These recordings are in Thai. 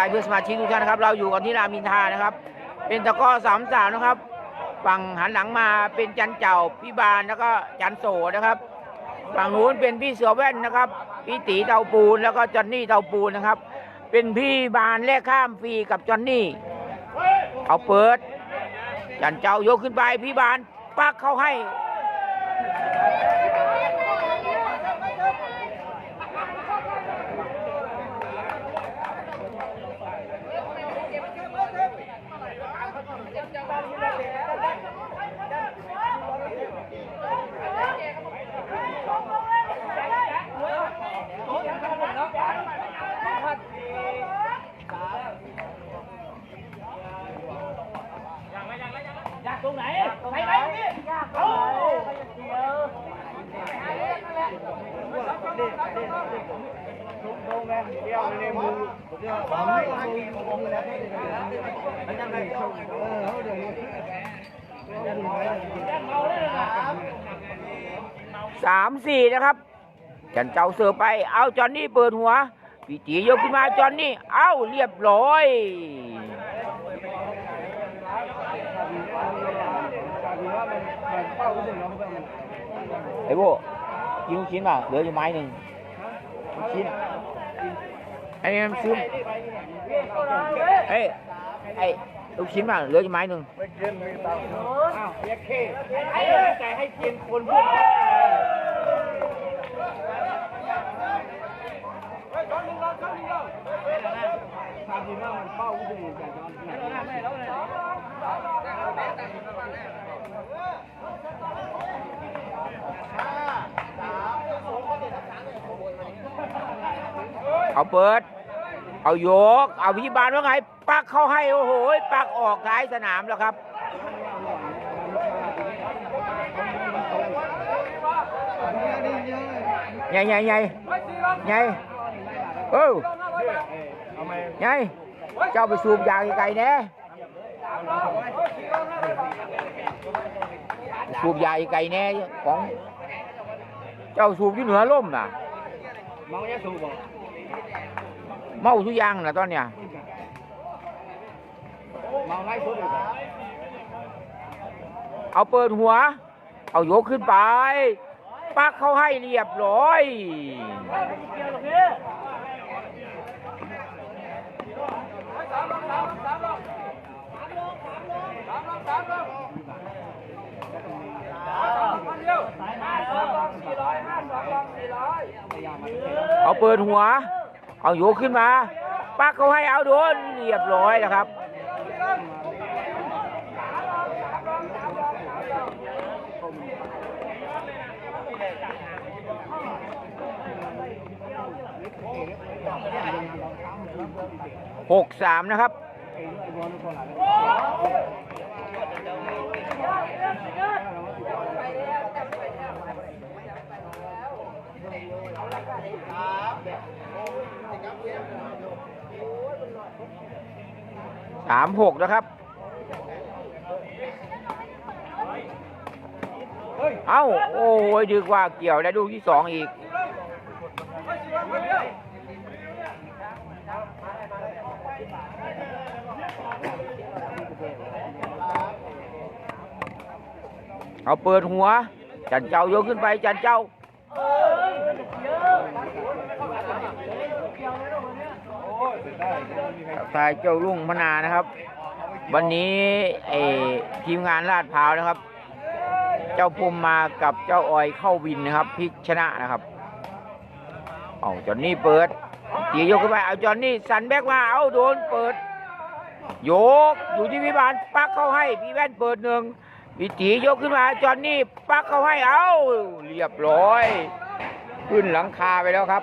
าทักทายเพื่อนสมาชิกทุกท่านนะครับ เราอยู่กันที่รามินทานะครับ เป็นตะก้อสามสาวนะครับ ฝั่งหันหลังมาเป็นจันเจ้าพี่บานแล้วก็จันโสนะครับ ฝั่งนู้นเป็นพี่เสือแว่นนะครับ พี่ตีเตาปูนแล้วก็จอนนี่เตาปูนนะครับ เป็นพี่บานแลกข้ามฟรีกับจอนนี่เอาเปิดจันเจ้ายกขึ้นไปพี่บานปักเขาให้ สามสี่นะครับ จันเจ้าเสือไป เอาจอนนี่เปิดหัวพี่จียกขึ้นมาจอนนี่ เอาเรียบร้อย ไอ้โบกินลูกชิ้นป่ะเหลืออยู่ไม้หนึ่งลูกชิ้นไอ้นี่มันซื้อเอ้ยไอ้ลูกชิ้นป่ะเหลืออยู่ไม้หนึ่งอ้าวเรียกเคไอ้ใจให้เพียงคนพูดทำดีมากมัน เอาเปิด เอาโยก เอาพิบาลว่าไง ปักเข้าให้ โอ้โห ปักออกท้ายสนามแล้วครับใหญ่ใหญ่ใหญ่ใหญ่เออเอาไหมใหญ่ เจ้าไปสูบยาไกลแน่สูบยาไกลแน่ของ เจ้าสูบอยู่เหนือล่มน่ะเมาแย่สูบเมาทุกอย่างนะตอนเนี้ยเมาไล่สุดเลยเอาเปิดหัว เอายกขึ้นไปปักเข้าให้เรียบร้อย เอาเปิดหัว เอาโยกขึ้นมา ปักเขาให้เอาโดน เรียบร้อยนะครับหกสามนะครับ สามหกนะครับ เอ้า โอ้ยดึกว่าเกี่ยวได้ลูกที่สองอีก เอาเปิดหัว จันเจ้ายกขึ้นไปจันเจ้า ทายเจ้าลุงพนานะครับ วันนี้ไอทีมงานลาดพร้าวนะครับ เจ้าภูมิมากับเจ้าออยเข้าวินนะครับพลิกชนะนะครับเอาจอนนี่เปิดตียกขึ้นไปเอาจอนนี่สันแบกมาเอาโดนเปิดโยกอยู่ที่พิบาลปักเข้าให้พี่แว่นเปิดหนึ่งวิตียกขึ้นมาจอนนี่ปักเข้าให้เอาเรียบร้อย ขึ้นหลังคาไปแล้วครับ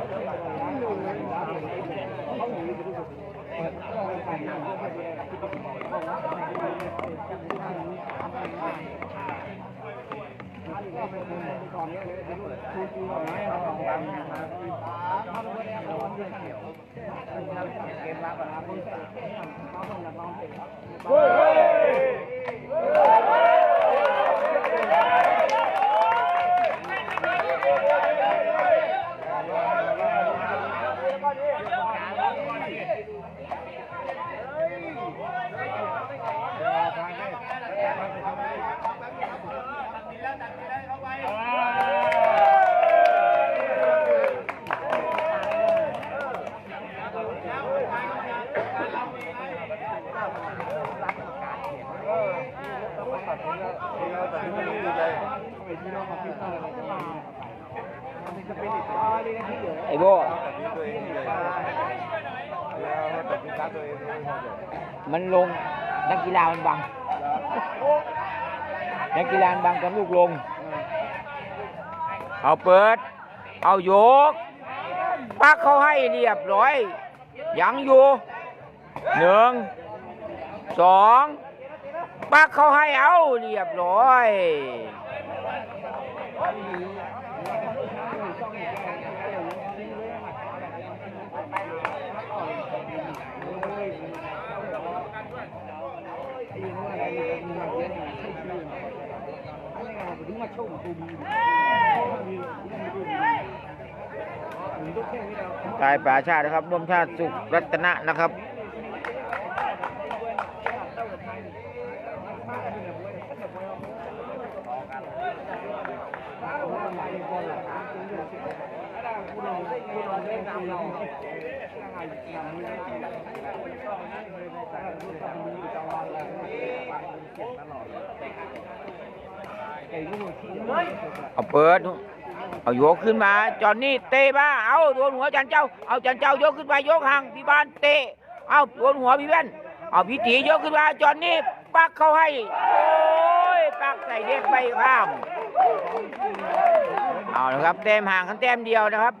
เฮ้ย ไอ้โบมันลงนักกีฬามันบังนักกีฬามันบังตอนลูกลง เอาเปิด เอาโยก ปักเขาให้เรียบร้อย ยังอยู่หนึ่งสองปักเขาให้เอาเรียบร้อย ตายป่าชาตินะครับร่วมชาติสุขรัตนะนะครับ เอาเปิด เอาโยกขึ้นมา จอนนี่เตะมาเอาโดนหัวจันเจ้า เอาจันเจ้ายกขึ้นไปยกห่างพี่บานเตะ เอาโดนหัวพี่แว่นเอาพี่ตียกขึ้นมาจอนนี่ปักเข้าให้ โอ้ยปักใส่เด็กไปข้าม เอาละครับแต้มห่างกันแต้มเดียวนะครับ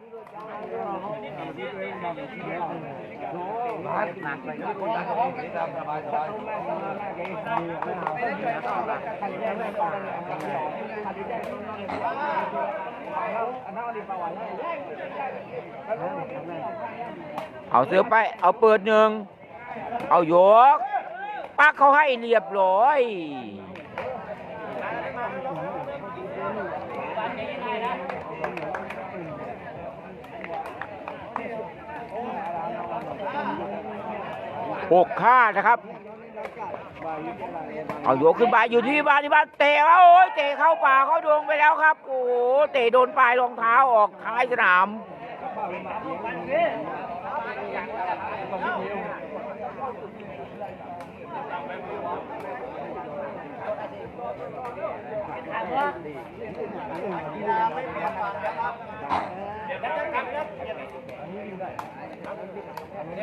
เอาเสือไป เอาเปิดหนึ่ง เอาโยกปักเขาให้เรียบร้อย หกค่านะครับ เอาโยกขึ้นไปอยู่ที่บ้านที่บ้านเตะแล้วโอ้ยเตะเข้าป่าเข้าดวงไปแล้วครับ โอ้โหเตะโดนปลายรองเท้าออกท้ายสนาม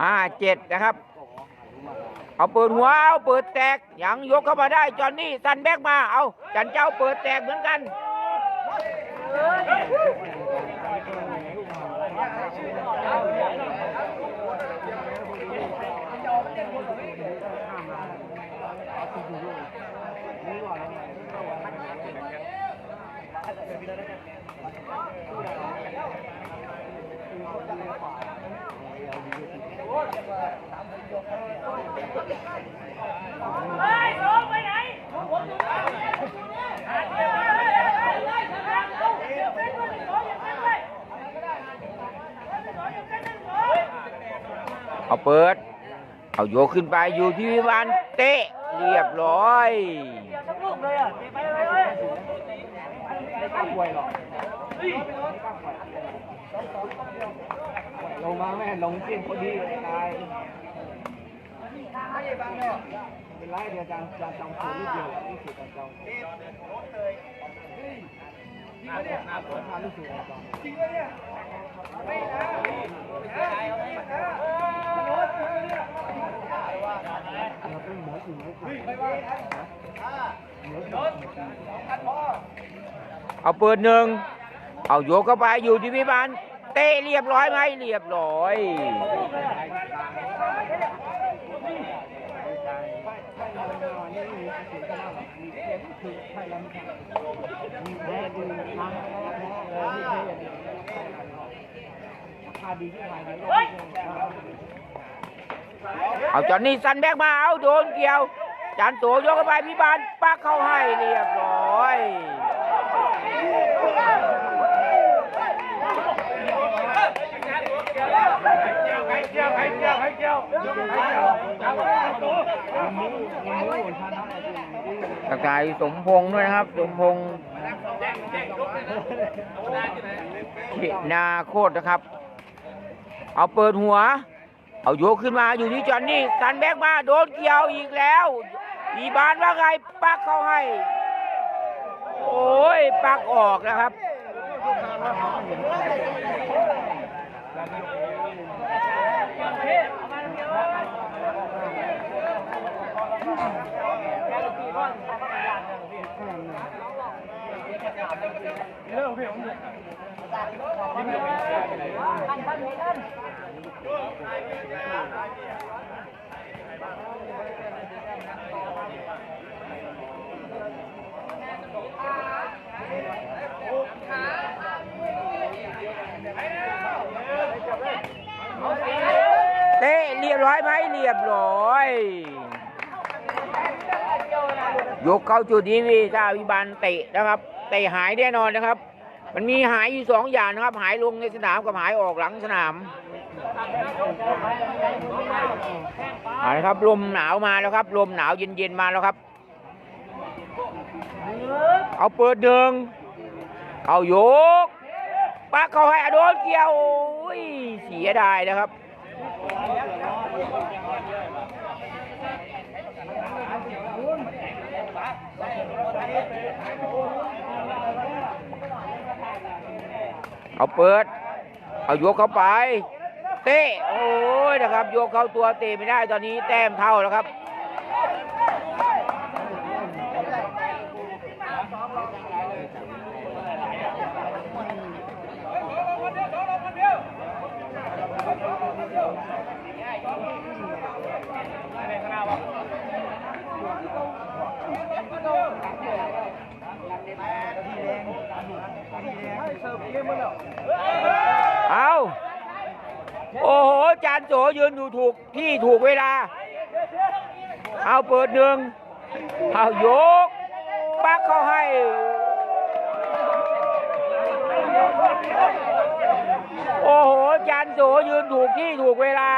ห้าเจ็ดนะครับ เอาเปิดหัวเอาเปิดแตกยังยกเข้ามาได้จอนนี่สันแบกมาเอาจันเจ้าเปิดแตกเหมือนกัน เอาเปิด เอาโยกขึ้นไปอยู่ที่วิมานเตะเรียบร้อยลงมาแม่ลงเส้นพอดีตายเป็นไรเดียวจังจังจังสูงนิดเดียวนี่คือจังจังหน้าหน้าผมทำรู้สึกจังจริงเลยเนี่ยไม่นะไม่ใช่เอาไม่นะเราต้อง เอาปิดหนึ่ง เอาโยกเข้าไปอยู่ที่วิมานเตะเรียบร้อยไหมเรียบร้อย เอาจอนนี่ซันแบกมาเอาโดนเกี่ยวจานโตยกเข้าไปพี่บานปักเข้าให้เรียบร้อยตะกายสมพงษ์ด้วยนะครับ สมพงษ์เขนาโคตรนะครับ เอาเปิดหัว เอาโยกขึ้นมาอยู่ที่จอนนี่สันแบกมาโดนเกี่ยวอีกแล้วอีบานว่าไงปักเข้าให้ โอ้ยปักออกนะครับ เตะเรียบร้อยไหมเรียบร้อย ยกเข้าจุดนี้วีถ้าวิบาลเตะนะครับ เตะหายแน่นอนนะครับ มันมีหายอยู่สองอย่างนะครับ หายลงในสนามกับหายออกหลังสนามเอาละครับลมหนาวมาแล้วครับ ลมหนาวเย็นๆมาแล้วครับ เอาเปิดเดิงเอาโยกปักเขาให้อโดนเกี่ยวโอ้ยเสียดายนะครับ เอาเปิด เอายกเข้าไป เตะ โอ้ยนะครับ ยกเข้าตัวเตะไม่ได้ตอนนี้แต้มเท่าแล้วครับ เอาโอ้โห จานโสยืนอยู่ถูกที่ถูกเวลา เอาเปิดหนึ่งเอายก ปักเข้าให้โอ้โหจานโสยืนถูกที่ถูกเวลา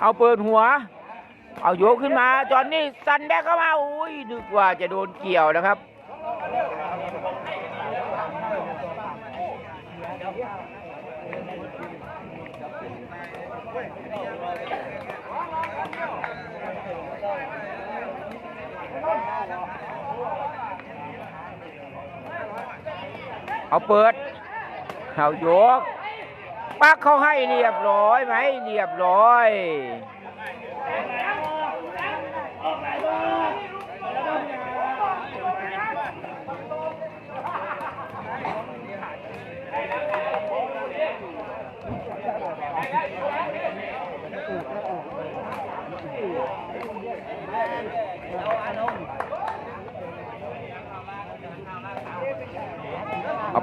เอาเปิดหัว เอาโยกขึ้นมา จอนนี่ซันแบกเข้ามา อุ้ยนึกว่าจะโดนเกี่ยวนะครับ เอาเปิด เอาโยก ปักเขาให้เรียบร้อยไหม เรียบร้อย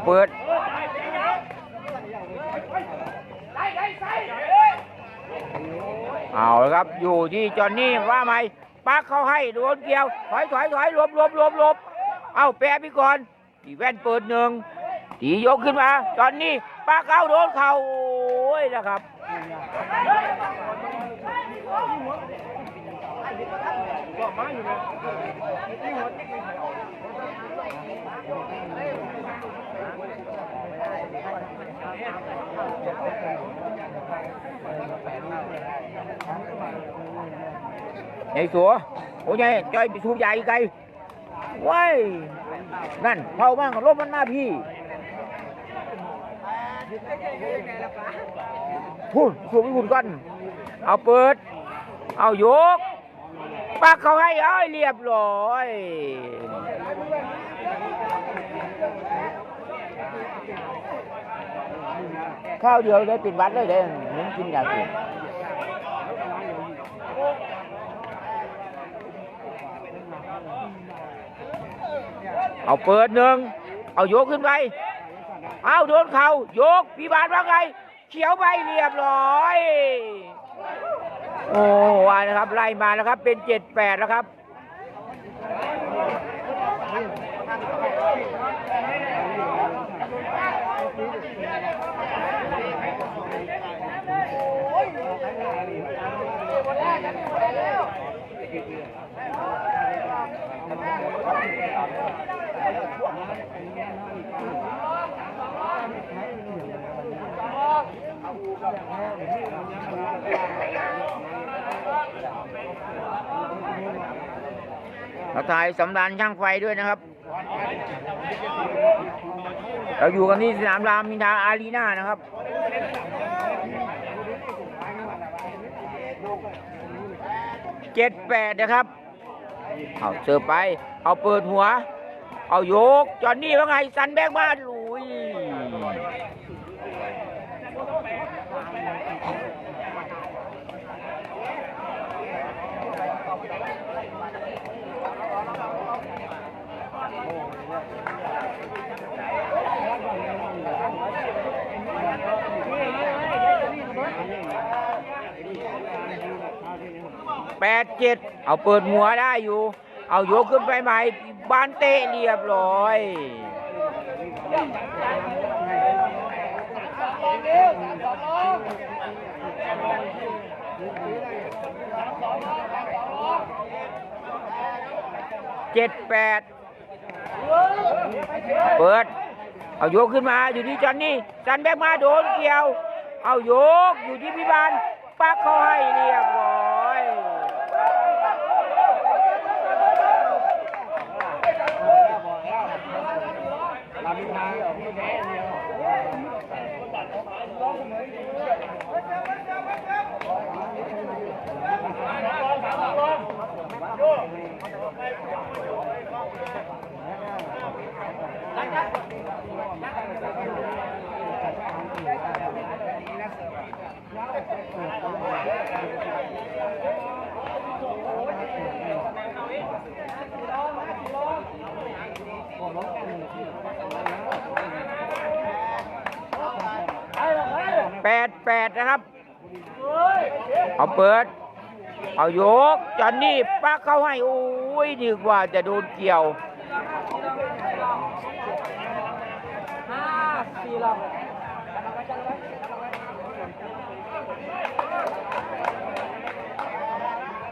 เอาเปิดเอาละครับ อยู่ที่จอนนี่ว่าไหมปักเขาให้โดนเกี่ยว ถอยถอยถอยลบลบลบลบเอาแปรไปก่อนตีแว่นเปิดหนึ่งตียกขึ้นมา จอนนี่ปักเขาโดนเขาโอ้ยนะครับไอ้สัวโอ้ยไงจอยไปสูบใหญ่ไกลย นั่นเผาบ้างรถมันมาพี่พูดสูบไปพูดก่อนเอาเปิดเอายกปักเขาให้เอ้ยเรียบร้อย ข้าวเดียวได้ติดวัดเลยเด้เหมือนกินยาสูบเอาเปิดหนึ่งเอายกขึ้นไป เอาโดนเขาโยกพี่บาทว่าไง เขียวไปเรียบร้อย โอ้ว่านะครับ ไล่มาแล้วครับ เป็นเจ็ดแปดแล้วครับ เราถ่ายสำรานช่างไฟด้วยนะครับ เราอยู่กันที่สนามรามินทาอารีนานะครับ เจ็ดแปดนะครับ เอาเสิร์ฟไป เอาเปิดหัว เอาโยก จอนนี่ว่าไง สันแบกมาลุย แป ดเจ็ดเอาเปิดหัวได้อยู่ เอายกขึ้นไปใหม่บานเตะเรียบร้อยเจ็ดแปดเปิด เอาโยกขึ้นมาอยู่ที่จอนนี่จันแบกมาโดนเกี่ยว เอาโยกอยู่ที่พิบาลปักเขาให้เรียบร้อย ลำทางไม่แพ้เดียว แปดแปดนะครับ เอาเปิด เอายกจอนนี่ปักเข้าให้โอ้ยดีกว่าจะโดนเกี่ยวสี่ล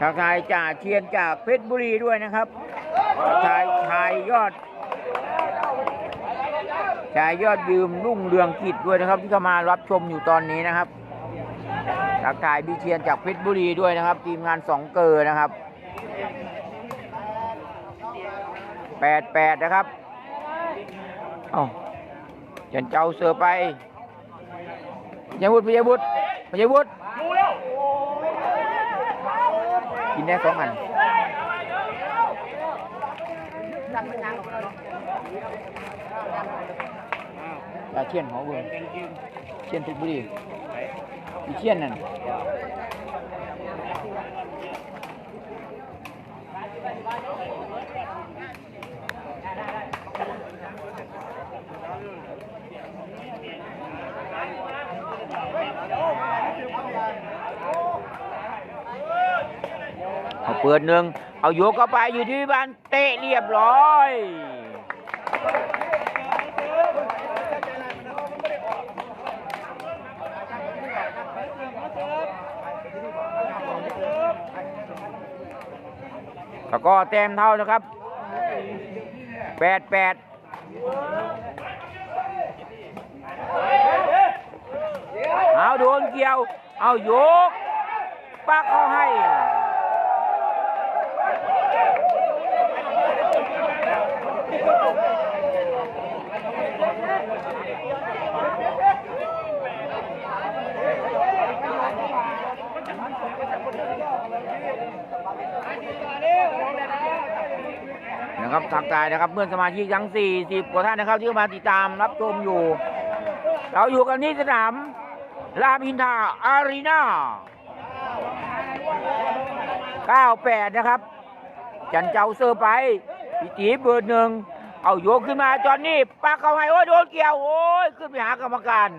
ทักทายจ่าเชียนจากเพชรบุรีด้วยนะครับทักทายชายยอดชายยอดยืมรุ่งเรืองกิจด้วยนะครับ ที่เข้ามารับชมอยู่ตอนนี้นะครับ ทักทายพี่เชียนจากเพชรบุรีด้วยนะครับ ทีมงานสองเกอร์นะครับแปดแปดนะครับเอ้าจันเจ้าเสือไปพยาวุฒิพยาวุฒิพยาวุฒิกินได้สองอันลาเชียนหอเวิร์เชียนเพชรบุรี อีเชียนนั่นเอาเปิดหนึ่ง เอาโยกเข้าไปอยู่ที่บ้านเตะเรียบร้อย แล้วก็แต้มเท่านะครับแปดแปดเอาโดนเกี่ยว เอาโยกปักเขาให้ นะครับทักทายนะครับเพื่อนสมาชิกทั้ง 40 กว่าท่านนะครับที่มาติดตามรับชมอยู่ เราอยู่กันที่สนามรามอินทาอารีนา98 นะครับ จันเจ้าเซอร์ไปพี่ตีเบอร์หนึ่งเอาโยกขึ้นมาจอนนี่ปักเข้าให้โอ้ยโดนเกี่ยวโอ้ยขึ้นไปหากรรมการ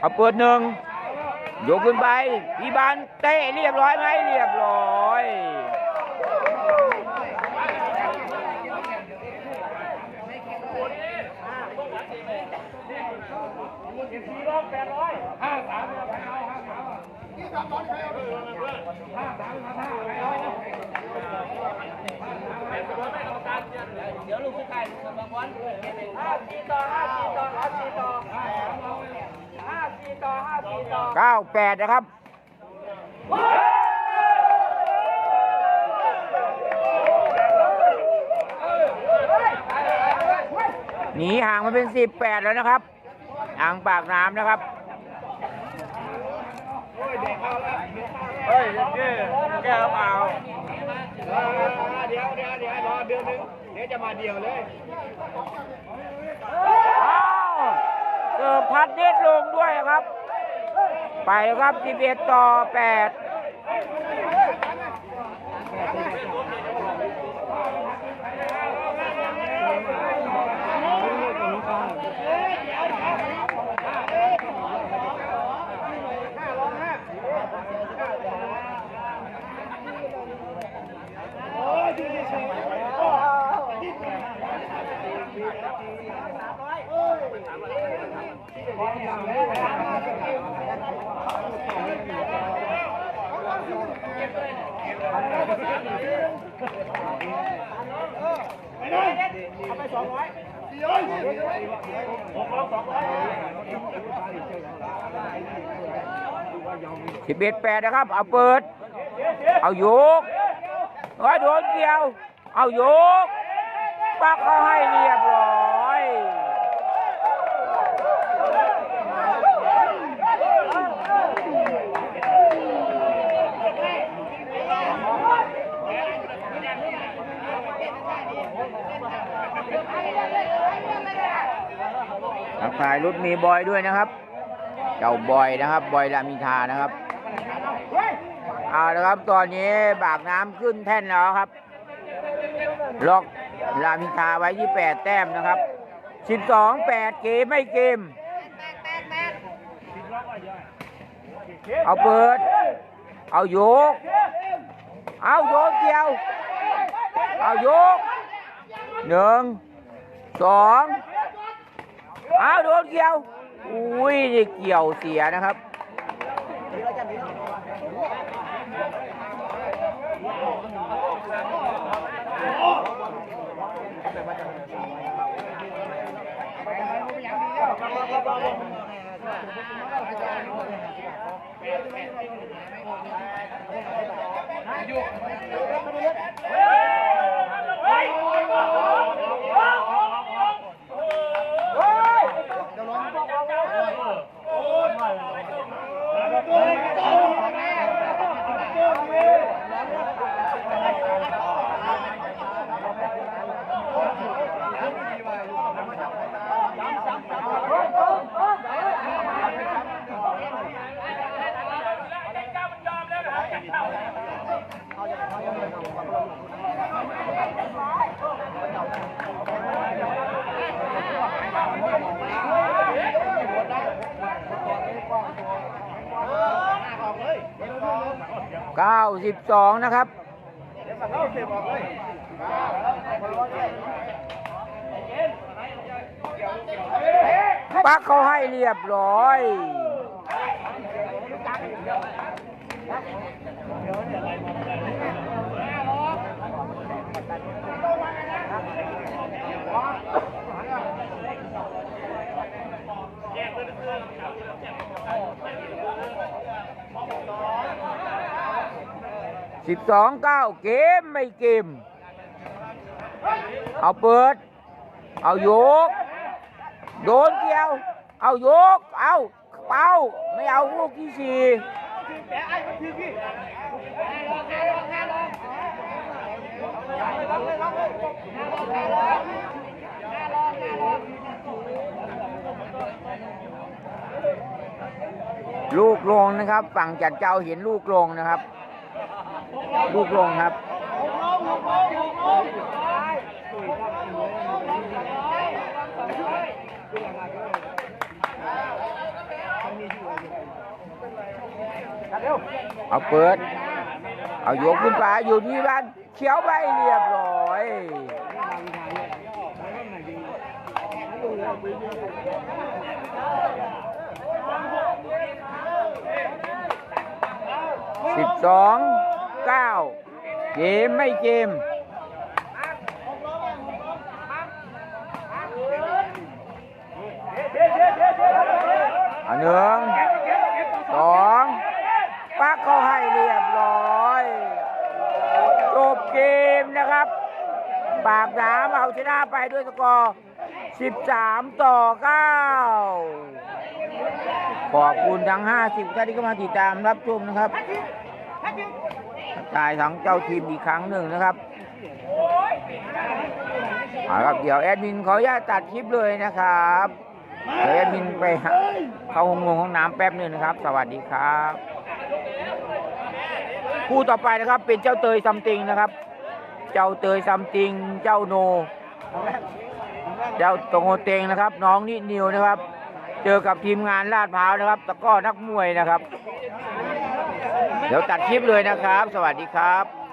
เอาเปิดหนึ่งยกขึ้นไปพี่บานเตะเรียบร้อยไหมเรียบร้อยเดี๋ยวลูกสุดท้ายลูกบางวันห้าสี่ต่อห้าสี่ต่อห้าสี่ต่อ ห้าสี่ต่อห้าสี่ต่อ98นะครับหนีห่างมาเป็น18แล้วนะครับอ่างปากน้ำนะครับเฮ้ยแกแกเปล่าเดี๋ยวเดี๋ยวเดี๋ยวรอเดือนนึงเดี๋ยวจะมาเดียวเลยอ้าว เกิดพัดเด็ดลงด้วยครับ ไปครับ 11 ต่อ 8 11 8นะครับ เอาเปิด เอาโยกเฮ้ยโดนเกี่ยว เอาโยกปักเขาให้เรียบร้อย ทักทายรถมีบอยด้วยนะครับ เจ้าบอยนะครับ บอยรามินทานะครับเอาละครับตอนนี้บากน้ำขึ้นแท่นแล้วครับ ล็อกรามินทาไว้ที่8แต้มนะครับ12 8เกมไม่เกม เอาเปิด เอาโยก เอาโยกเกี่ยว เอาโยกหนึ่ง สองเอาโดนเกี่ยว อุ้ยนี่เกี่ยวเสียนะครับเเก้าสิบสองนะครับปักเขาให้เรียบร้อย สิบสองเก้าเกมไม่เกม เอาเปิด เอาโยก โดนเกี่ยว เอาโยก เอาเป้าไม่เอาลูกที่สี่ลูกลงนะครับ ฝั่งจัดเจ้าเห็นลูกลงนะครับ ลูกลงครับเอาเปิด เอายกขึ้นไปอยู่ที่บ้านเขียวไปเรียบร้อยสิบสอง เก้าเกมไม่เกมอันหนึ่งสองปักเขาให้เรียบร้อย จบเกมนะครับ ปากหนามเอาชนะไปด้วยสกอร์ 13 ต่อ 9 ขอบคุณทั้ง 50 ท่านที่เข้ามาติดตามรับชมนะครับ ตายทั้งเจ้าทีมอีกครั้งหนึ่งนะครับเอาครับเดี๋ยวแอดมินขออนุญาตตัดคลิปเลยนะครับเดี๋ยวแอดมินไปเข้าห้องงงห้องน้ำแป๊บหนึ่งนะครับ สวัสดีครับคู่ต่อไปนะครับเป็นเจ้าเตยซัมติงนะครับ เจ้าเตยซัมติง เจ้าโน เจ้าตงโอเตงนะครับ น้องนิดนิวนะครับ เจอกับทีมงานลาดพร้าวนะครับตะก้อนักมวยนะครับ เดี๋ยวตัดคลิปเลยนะครับ สวัสดีครับ